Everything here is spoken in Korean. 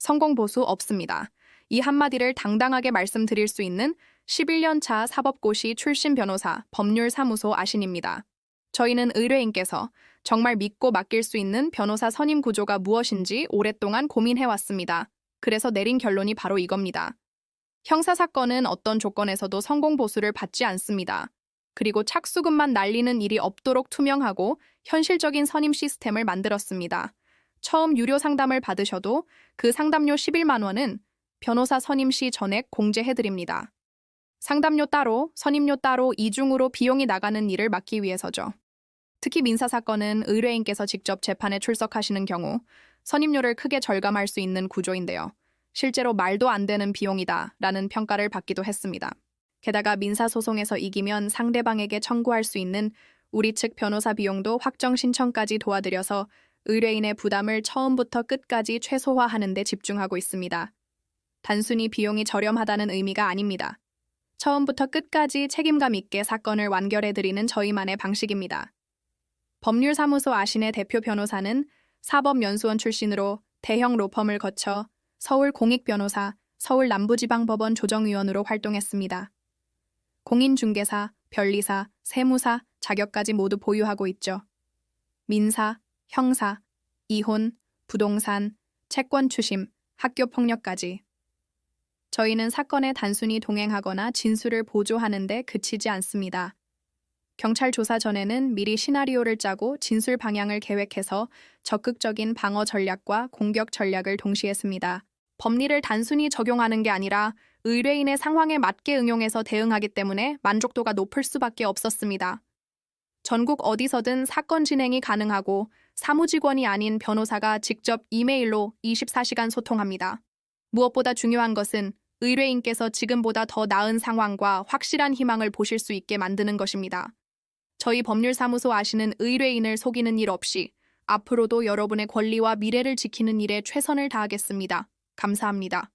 성공 보수 없습니다. 이 한마디를 당당하게 말씀드릴 수 있는 11년 차 사법고시 출신 변호사 법률사무소 아신입니다. 저희는 의뢰인께서 정말 믿고 맡길 수 있는 변호사 선임 구조가 무엇인지 오랫동안 고민해왔습니다. 그래서 내린 결론이 바로 이겁니다. 형사사건은 어떤 조건에서도 성공 보수를 받지 않습니다. 그리고 착수금만 날리는 일이 없도록 투명하고 현실적인 선임 시스템을 만들었습니다. 처음 유료 상담을 받으셔도 그 상담료 11만 원은 변호사 선임 시 전액 공제해드립니다. 상담료 따로, 선임료 따로 이중으로 비용이 나가는 일을 막기 위해서죠. 특히 민사사건은 의뢰인께서 직접 재판에 출석하시는 경우 선임료를 크게 절감할 수 있는 구조인데요. 실제로 말도 안 되는 비용이다 라는 평가를 받기도 했습니다. 게다가 민사소송에서 이기면 상대방에게 청구할 수 있는 우리 측 변호사 비용도 확정 신청까지 도와드려서 의뢰인의 부담을 처음부터 끝까지 최소화하는 데 집중하고 있습니다. 단순히 비용이 저렴하다는 의미가 아닙니다. 처음부터 끝까지 책임감 있게 사건을 완결해드리는 저희만의 방식입니다. 법률사무소 아신의 대표 변호사는 사법연수원 출신으로 대형 로펌을 거쳐 서울 공익변호사, 서울 남부지방법원 조정위원으로 활동했습니다. 공인중개사, 변리사, 세무사 자격까지 모두 보유하고 있죠. 민사, 형사, 이혼, 부동산, 채권 추심, 학교 폭력까지. 저희는 사건에 단순히 동행하거나 진술을 보조하는데 그치지 않습니다. 경찰 조사 전에는 미리 시나리오를 짜고 진술 방향을 계획해서 적극적인 방어 전략과 공격 전략을 동시에 씁니다. 법리를 단순히 적용하는 게 아니라 의뢰인의 상황에 맞게 응용해서 대응하기 때문에 만족도가 높을 수밖에 없었습니다. 전국 어디서든 사건 진행이 가능하고 사무직원이 아닌 변호사가 직접 이메일로 24시간 소통합니다. 무엇보다 중요한 것은 의뢰인께서 지금보다 더 나은 상황과 확실한 희망을 보실 수 있게 만드는 것입니다. 저희 법률사무소 아시는 의뢰인을 속이는 일 없이 앞으로도 여러분의 권리와 미래를 지키는 일에 최선을 다하겠습니다. 감사합니다.